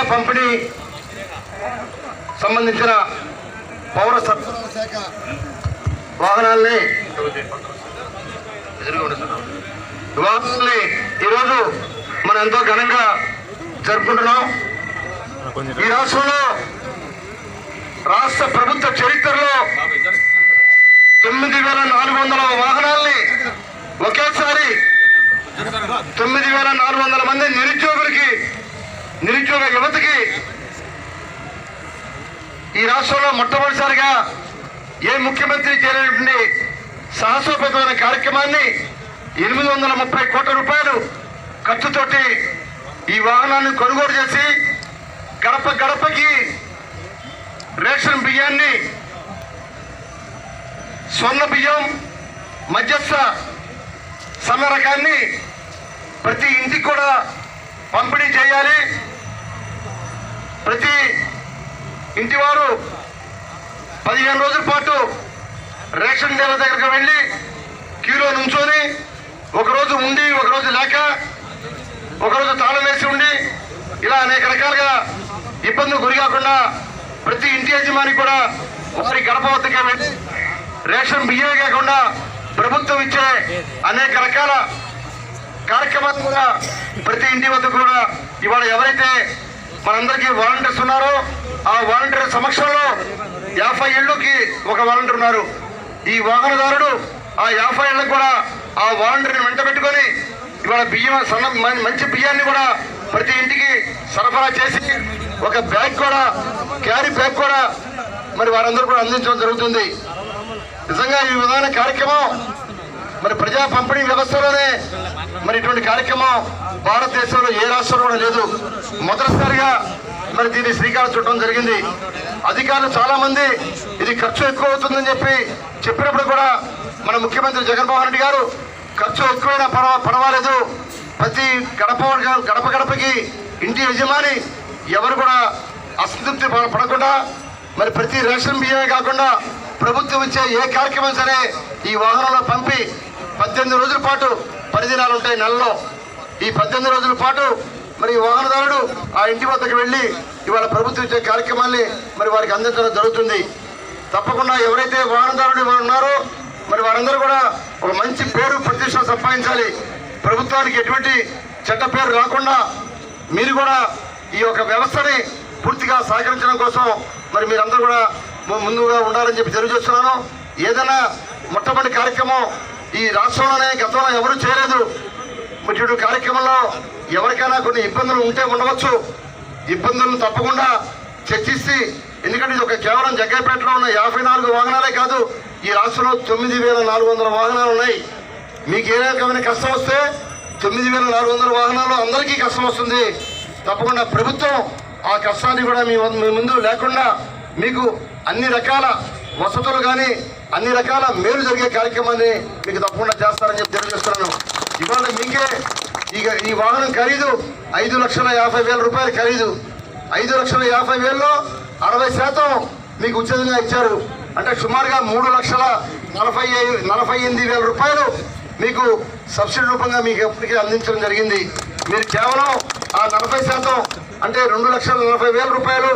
ఈ పంపిణీ సంబంధించిన పౌర సరఫరాల శాఖ వాహనాల్ని వాహనాల్ని ఈరోజు మనం ఎంతో ఘనంగా జరుపుకుంటున్నాం. ఈ రాష్ట్రంలో రాష్ట్ర ప్రభుత్వ చరిత్రలో తొమ్మిది వేల నాలుగు వందల వాహనాల్ని ఒకేసారి తొమ్మిది వేల నాలుగు వందల మంది నిరుద్యోగులకి నిరుద్యోగ యువతకి ఈ రాష్ట్రంలో మొట్టమొదటిసారిగా ఏ ముఖ్యమంత్రి చేరినటువంటి సాహసోపేతమైన కార్యక్రమాన్ని ఎనిమిది వందల ముప్పై కోట్ల రూపాయలు ఖర్చుతోటి ఈ వాహనాన్ని కొనుగోలు చేసి గడప గడపకి రేషన్ బియ్యాన్ని స్వర్ణ బియ్యం మధ్యస్థ సన్న రకాన్ని ప్రతి ఇంటికి కూడా పంపిణీ చేయాలి. ప్రతి ఇంటి వారు పదిహేను రోజుల పాటు రేషన్ డీలర్ దగ్గరకు వెళ్ళి క్యూలో నుంచొని ఒకరోజు ఉండి ఒకరోజు లేక ఒకరోజు తాళం వేసి ఉండి ఇలా అనేక రకాలుగా ఇబ్బందులు గురి కాకుండా ప్రతి ఇంటి యజమాని కూడా వారి గడప వద్దకే వెళ్ళి రేషన్ బియ్యమే కాకుండా ప్రభుత్వం ఇచ్చే అనేక రకాల కార్యక్రమాన్ని కూడా ప్రతి ఇంటి వద్ద కూడా ఇవాళ ఎవరైతే మనందరికీ వాలంటీర్స్ ఉన్నారో ఆ వాలంటీర్ సమక్షంలో యాభై ఏళ్ళకి ఒక వాలంటీర్ ఉన్నారు. ఈ వాహనదారుడు ఆ యాభై ఏళ్ళకు కూడా ఆ వాలంటీర్ని వెంట పెట్టుకొని ఇవాళ బియ్యం సన్న మంచి బియ్యాన్ని కూడా ప్రతి ఇంటికి సరఫరా చేసి ఒక బ్యాగ్ కూడా క్యారీ బ్యాగ్ కూడా మరి వారందరూ కూడా అందించడం జరుగుతుంది. నిజంగా ఈ విధమైన కార్యక్రమం మరి ప్రజా పంపిణీ వ్యవస్థలోనే మరి ఇటువంటి కార్యక్రమం భారతదేశంలో ఏ రాష్ట్రంలో కూడా లేదు. మొదటిసారిగా మరి దీన్ని శ్రీకారం చుట్టడం జరిగింది. అధికారులు చాలా మంది ఇది ఖర్చు ఎక్కువ అవుతుందని చెప్పి చెప్పినప్పుడు కూడా మన ముఖ్యమంత్రి జగన్మోహన్ రెడ్డి గారు ఖర్చు ఎక్కువైనా పర్వ పర్వాలేదు. ప్రతి గడప గడప గడపకి ఇంటి యజమాని ఎవరు కూడా అసంతృప్తి పడకుండా మరి ప్రతి రేషన్ బియ్యమే కాకుండా ప్రభుత్వం ఇచ్చే ఏ కార్యక్రమం సరే ఈ వాహనంలో పంపి పద్దెనిమిది రోజుల పాటు పరిదినాలు ఉంటాయి నెలలో. ఈ పద్దెనిమిది రోజుల పాటు మరి ఈ వాహనదారుడు ఆ ఇంటి వద్దకు వెళ్ళి ఇవాళ ప్రభుత్వం ఇచ్చే కార్యక్రమాన్ని మరి వారికి అందించడం జరుగుతుంది. తప్పకుండా ఎవరైతే వాహనదారుడు ఉన్నారో మరి వారందరూ కూడా ఒక మంచి పేరు ప్రతిష్ట సంపాదించాలి. ప్రభుత్వానికి ఎటువంటి చెడ్డ పేరు రాకుండా మీరు కూడా ఈ యొక్క వ్యవస్థని పూర్తిగా సహకరించడం కోసం మరి మీరందరూ కూడా ముందుగా ఉండాలని చెప్పి తెలియజేస్తున్నాను. ఏదైనా మొట్టమొదటి కార్యక్రమం ఈ రాష్ట్రంలోనే గతంలో ఎవరు చేయలేదు. ఇటువంటి కార్యక్రమంలో ఎవరికైనా కొన్ని ఇబ్బందులు ఉంటే ఉండవచ్చు. ఇబ్బందులను తప్పకుండా చర్చిస్తే. ఎందుకంటే ఇది ఒక కేవలం జగ్గైపేటలో ఉన్న యాభై నాలుగు వాహనాలే కాదు ఈ రాష్ట్రంలో తొమ్మిది వేల నాలుగు వందల వాహనాలు ఉన్నాయి. మీకు ఏ రకమైన కష్టం వస్తే తొమ్మిది వేల నాలుగు వందల వాహనాలు అందరికీ కష్టం వస్తుంది. తప్పకుండా ప్రభుత్వం ఆ కష్టాన్ని కూడా మీ ముందు లేకుండా మీకు అన్ని రకాల వసతులు కానీ అన్ని రకాల మేలు జరిగే కార్యక్రమాన్ని మీకు తప్పకుండా చేస్తారని చెప్పి తెలియజేస్తున్నాను. ఇవాళ మీకే ఇక ఈ వాహనం ఖరీదు ఐదు లక్షల యాభై వేల రూపాయలు ఖరీదు. ఐదు లక్షల యాభై వేలలో అరవై శాతం మీకు ఉచితంగా ఇచ్చారు. అంటే సుమారుగా మూడు లక్షల నలభై ఐదు నలభై ఎనిమిది వేల రూపాయలు మీకు సబ్సిడీ రూపంగా మీకు ఎప్పటికీ అందించడం జరిగింది. మీరు కేవలం ఆ నలభై శాతం అంటే రెండు లక్షల నలభై వేల రూపాయలు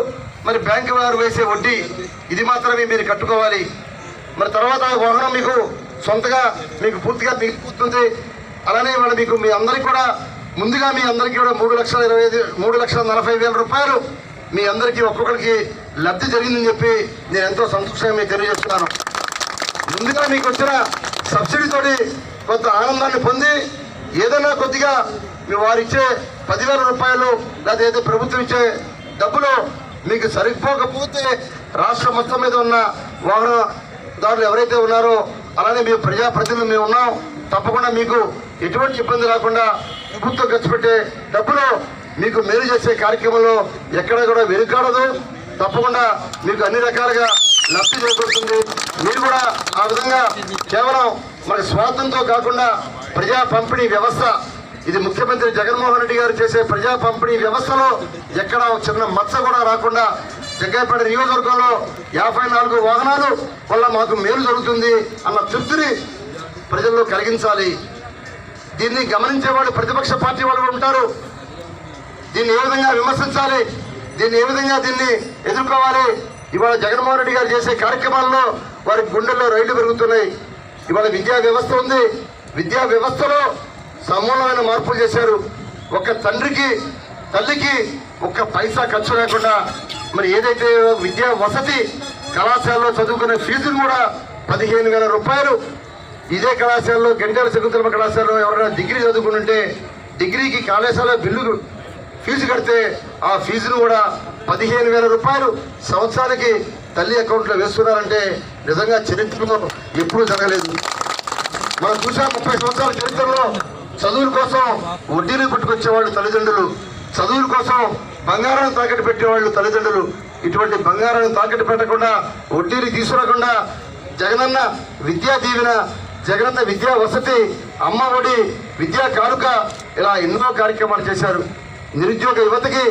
మరి బ్యాంకు వారు వేసే వడ్డీ ఇది మాత్రమే మీరు కట్టుకోవాలి. మరి తర్వాత ఆ వాహనం మీకు సొంతగా మీకు పూర్తిగా మిగిలిపోతుంది అలానే ఇవాళ మీకు మీ అందరికీ కూడా ముందుగా మీ అందరికీ కూడా మూడు లక్షల ఇరవై ఐదు మూడు లక్షల నలభై వేల రూపాయలు మీ అందరికీ ఒక్కొక్కరికి లబ్ధి జరిగిందని చెప్పి నేను ఎంతో సంతోషంగా మీకు తెలియజేస్తున్నాను. ముందుగా మీకు వచ్చిన సబ్సిడీతోటి కొంత ఆనందాన్ని పొంది ఏదైనా కొద్దిగా మీ వారు ఇచ్చే పదివేల రూపాయలు లేదా ఏదో ప్రభుత్వం ఇచ్చే డబ్బులు మీకు సరిపోకపోతే రాష్ట్రం మొత్తం మీద ఉన్న వాహన దారులు ఎవరైతే ఉన్నారో అలానే మేము ప్రజాప్రతినిధులు మేము ఉన్నాం. తప్పకుండా మీకు ఎటువంటి ఇబ్బంది రాకుండా ప్రభుత్వం ఖర్చు పెట్టే డబ్బులు మీకు మేలు చేసే కార్యక్రమంలో ఎక్కడ కూడా వెనుకాడదు. తప్పకుండా మీకు అన్ని రకాలుగా లబ్ధి చేకూరుతుంది. మీరు కూడా ఆ విధంగా కేవలం మన స్వార్థంతో కాకుండా ప్రజా పంపిణీ వ్యవస్థ ఇది ముఖ్యమంత్రి జగన్మోహన్ రెడ్డి గారు చేసే ప్రజా పంపిణీ వ్యవస్థలో ఎక్కడ ఒక చిన్న మచ్చ కూడా రాకుండా జగ్గాయపేట నియోజకవర్గంలో యాభై నాలుగు వాహనాలు వల్ల మాకు మేలు జరుగుతుంది అన్న తృప్తిని ప్రజల్లో కలిగించాలి. దీన్ని గమనించే వాళ్ళు ప్రతిపక్ష పార్టీ వాళ్ళు ఉంటారు. దీన్ని ఏ విధంగా విమర్శించాలి? దీన్ని ఏ విధంగా దీన్ని ఎదుర్కోవాలి? ఇవాళ జగన్మోహన్ రెడ్డి గారు చేసే కార్యక్రమాల్లో వారి గుండెల్లో రైళ్ళు పెరుగుతున్నాయి. ఇవాళ విద్యా వ్యవస్థ ఉంది. విద్యా వ్యవస్థలో సమూలమైన మార్పులు చేశారు. ఒక తండ్రికి తల్లికి ఒక్క పైసా ఖర్చు లేకుండా మరి ఏదైతే విద్యా వసతి కళాశాలలో చదువుకునే ఫీజులు కూడా పదిహేను వేల రూపాయలు ఇదే కళాశాలలో గంటల శకుంతలమ్మ కళాశాలలో ఎవరైనా డిగ్రీ చదువుకుంటుంటే డిగ్రీకి కళాశాల బిల్లు ఫీజు కడితే ఆ ఫీజును కూడా పదిహేను వేల రూపాయలు. సంవత్సరానికి తల్లి అకౌంట్లో వేస్తున్నారంటే నిజంగా చరిత్రలో ఎప్పుడూ జరగలేదు. మనం చూసాం ముప్పై సంవత్సరాల చరిత్రలో చదువుల కోసం వడ్డీలు పట్టుకొచ్చేవాళ్ళు తల్లిదండ్రులు. చదువుల కోసం బంగారాన్ని తాకట్టు పెట్టేవాళ్ళు తల్లిదండ్రులు ఇటువంటి బంగారాన్ని తాకట్టు పెట్టకుండా వడ్డీని తీసుకురాకుండా జగనన్న విద్యా దీవెన జగనన్న విద్యా వసతి అమ్మ ఒడి విద్యా కానుక ఇలా ఎన్నో కార్యక్రమాలు చేశారు. నిరుద్యోగ యువతకి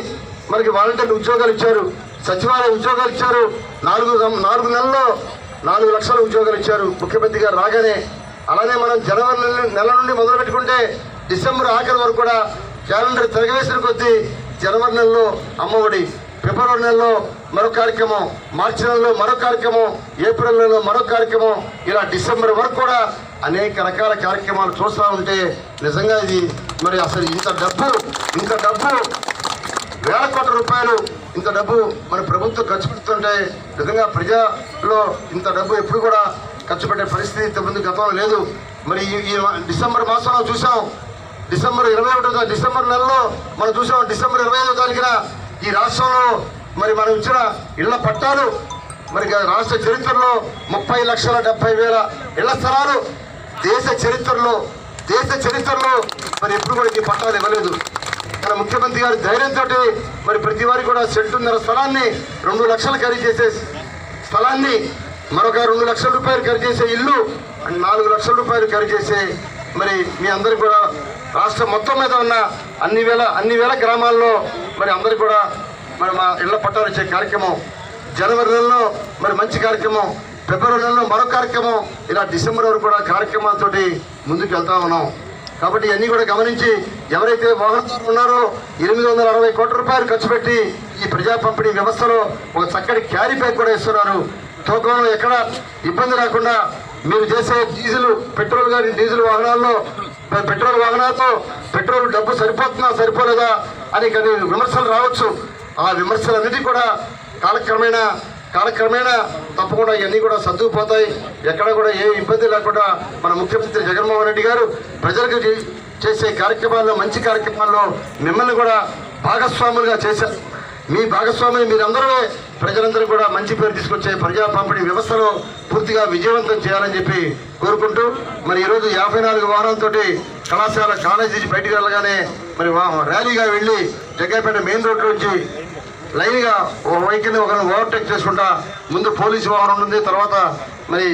మనకి వాలంటీర్ ఉద్యోగాలు ఇచ్చారు సచివాలయ ఉద్యోగాలు ఇచ్చారు నాలుగు నాలుగు నెలల్లో నాలుగు లక్షల ఉద్యోగాలు ఇచ్చారు. ముఖ్యమంత్రి గారు రాగానే అలానే మనం జనవరి నెల నెల నుండి మొదలు పెట్టుకుంటే డిసెంబర్ ఆఖరి వరకు కూడా క్యాలెండర్ తిరగవేసిన కొద్దీ జనవరి నెలలో అమ్మఒడి ఫిబ్రవరి నెలలో మరొక కార్యక్రమం మార్చి నెలలో మరొక కార్యక్రమం ఏప్రిల్ నెలలో మరొక కార్యక్రమం ఇలా డిసెంబర్ వరకు కూడా అనేక రకాల కార్యక్రమాలు చూస్తూ ఉంటే నిజంగా ఇది మరి అసలు ఇంత డబ్బు ఇంత డబ్బు వేల కోట్ల రూపాయలు ఇంత డబ్బు మన ప్రభుత్వం ఖర్చు పెడుతుంటే నిజంగా ప్రజలో ఇంత డబ్బు ఎప్పుడు కూడా ఖర్చు పెట్టే పరిస్థితి ఇంతకుముందు గతంలో లేదు. మరి ఈ ఈ డిసెంబర్ మాసంలో చూసాం డిసెంబర్ ఇరవై ఒకటో డిసెంబర్ నెలలో మనం చూసాం డిసెంబర్ ఇరవై ఐదో తారీఖున ఈ రాష్ట్రంలో మరి మనం ఇచ్చిన ఇళ్ళ పట్టాలు మరి రాష్ట్ర చరిత్రలో ముప్పై లక్షల డెబ్బై వేల ఇళ్ళ స్థలాలు దేశ చరిత్రలో దేశ చరిత్రలో మరి ఎప్పుడు కూడా ఈ పట్టాలు ఇవ్వలేదు. మన ముఖ్యమంత్రి గారి ధైర్యంతో మరి ప్రతి వారికి కూడా సెంటున్నర స్థలాన్ని రెండు లక్షలు ఖరీదు చేసే స్థలాన్ని మరొక రెండు లక్షల రూపాయలు ఖరీదు చేసే ఇల్లు అండ్ నాలుగు లక్షల రూపాయలు ఖరీదు చేసే మరి మీ అందరికి కూడా రాష్ట్రం మొత్తం మీద ఉన్న అన్ని వేల అన్ని వేల గ్రామాల్లో మరి అందరికి కూడా మరి మా ఇళ్ళ పట్టాలు ఇచ్చే కార్యక్రమం జనవరి నెలలో మరి మంచి కార్యక్రమం ఫిబ్రవరి నెలలో మరో కార్యక్రమం ఇలా డిసెంబర్ వరకు కూడా కార్యక్రమాలతోటి ముందుకు వెళ్తా ఉన్నాం. కాబట్టి ఇవన్నీ కూడా గమనించి ఎవరైతే వాహనదారులు ఉన్నారో ఎనిమిది వందల అరవై కోట్ల రూపాయలు ఖర్చు పెట్టి ఈ ప్రజా పంపిణీ వ్యవస్థలో ఒక చక్కటి క్యారీ బ్యాగ్ కూడా ఇస్తున్నారు. తూకంలో ఎక్కడ ఇబ్బంది రాకుండా మీరు చేసే డీజిల్ పెట్రోల్ కానీ డీజిల్ వాహనాల్లో పెట్రోల్ వాహనాలతో పెట్రోల్ డబ్బు సరిపోతుందా సరిపోలేదా అని కొన్ని విమర్శలు రావచ్చు. ఆ విమర్శలన్నిటి కూడా కాలక్రమేణా కాలక్రమేణా తప్పకుండా ఇవన్నీ కూడా సర్దుకుపోతాయి. ఎక్కడ కూడా ఏ ఇబ్బంది లేకుండా మన ముఖ్యమంత్రి జగన్మోహన్ రెడ్డి గారు ప్రజలకు చే- చేసే కార్యక్రమాల్లో మంచి కార్యక్రమాల్లో మిమ్మల్ని కూడా భాగస్వాములుగా చేశారు. మీ భాగస్వామిని మీరందరూ ప్రజలందరూ కూడా మంచి పేరు తీసుకొచ్చే ప్రజా పంపిణీ వ్యవస్థలో పూర్తిగా విజయవంతం చేయాలని చెప్పి కోరుకుంటూ మరి ఈరోజు యాభై నాలుగు వాహనాలతోటి కళాశాల కాలేజీ బయటికి వెళ్ళగానే మరి ర్యాలీగా వెళ్ళి జగ్గైపేట మెయిన్ రోడ్ నుంచి లైన్గా ఒక వెహికల్ని ఒకరిని ఓవర్టేక్ చేసుకుంటా ముందు పోలీసు వాహనం ఉంటుంది తర్వాత మరి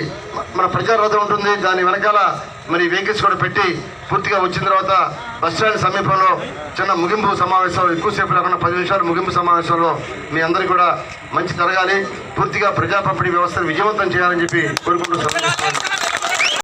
మన ప్రజారథం ఉంటుంది దాని వెనకాల మరి వెహికల్స్ కూడా పెట్టి పూర్తిగా వచ్చిన తర్వాత బస్ స్టాండ్ సమీపంలో చిన్న ముగింపు సమావేశం ఎక్కువసేపు లేకుండా పది నిమిషాలు ముగింపు సమావేశంలో మీ అందరికీ కూడా మంచి జరగాలి. పూర్తిగా ప్రజా పంపిణీ వ్యవస్థను విజయవంతం చేయాలని చెప్పి కోరుకుంటూ